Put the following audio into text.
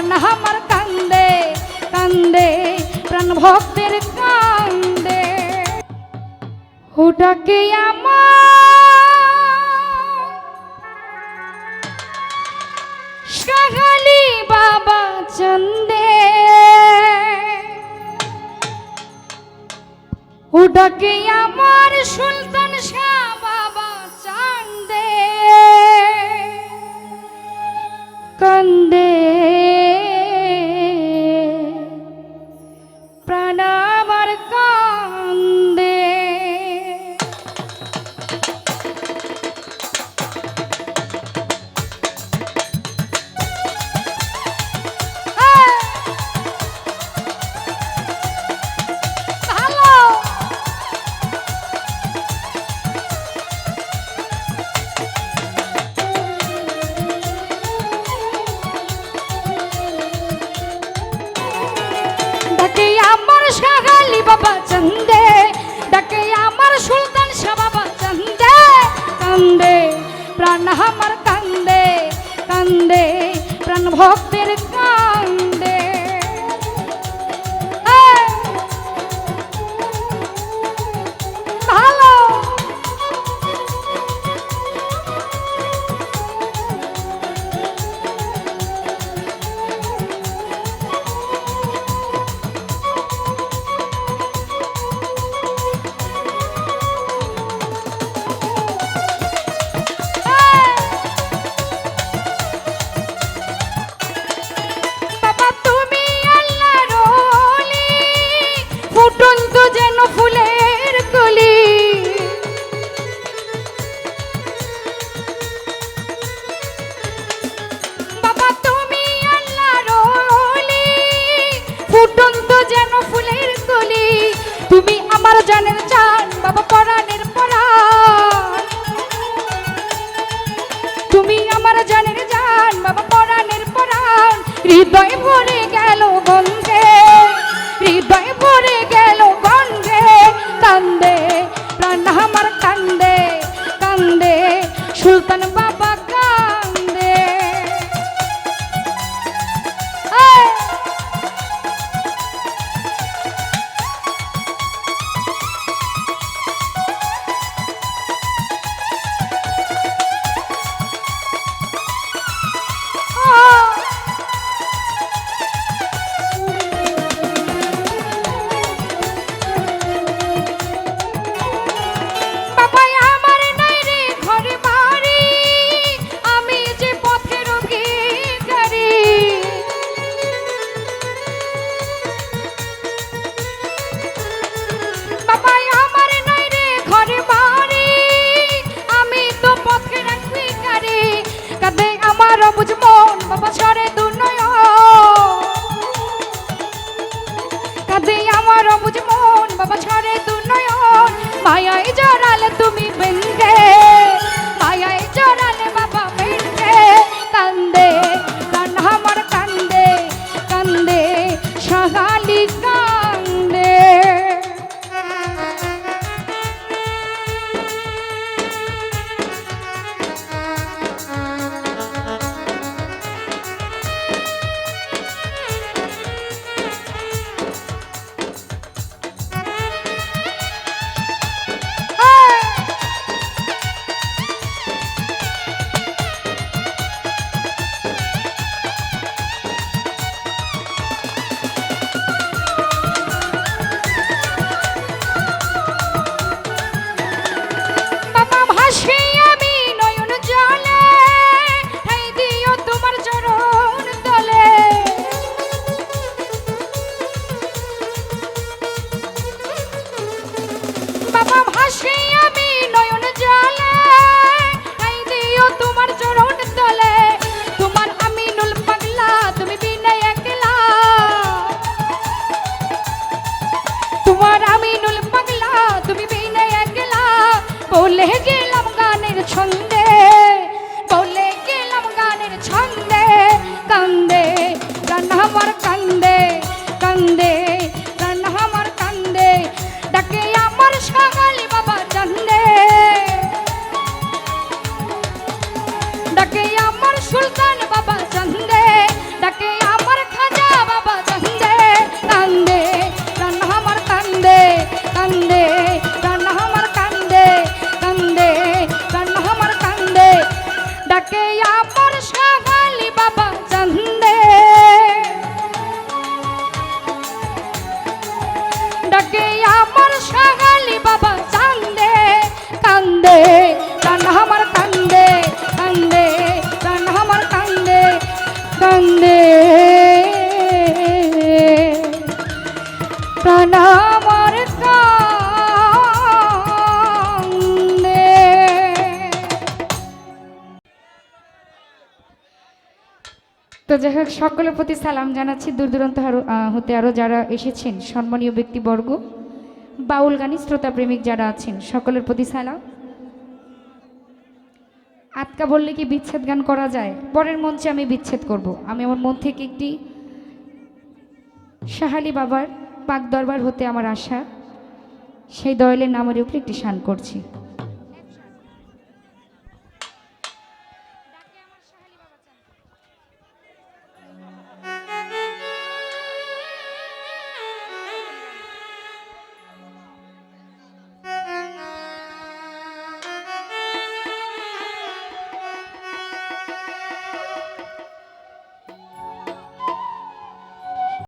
প্রাণ আমার কান্দে কান্দে, প্রাণ ভক্তের কান্দে। ওটাকে আমার? বাবা চন্দে। ওটাকে আমার? সুলতান শাহ বাবা চান্দে। কান্দে। আমার কান্দে কান্দে প্রাণ ভক্তি হৃদয় ভরে গেল গন্ধে হৃদয় ভরে গেল গন্ধে কান্দে, প্রাণ আমার কান্দে কান্দে। সুলতান বা সরবুজ মন বাবা সরে দূর কান্দে প্রাণ আমার কান্দে কান্দে প্রাণ আমার কান্দে। ডাকে আপন সাগালি বাবা চান্দে। ডাকে আমার সাগালি বাবা চান্দে, কান্দে। তো যাই হোক, সকলের প্রতি সালাম জানাচ্ছি। দূর দূরান্ত হতে আরও যারা এসেছেন, সম্মানীয় ব্যক্তিবর্গ, বাউল গানি শ্রোতা প্রেমিক যারা আছেন, সকলের প্রতি সালাম। আটকা বললে কি বিচ্ছেদ গান করা যায়? পরের মঞ্চে আমি বিচ্ছেদ করব। আমি আমার মন থেকে একটি সাহালি বাবার পাক দরবার হতে আমার আশা। সেই দয়ালের নামের উপরে একটি শান করছি।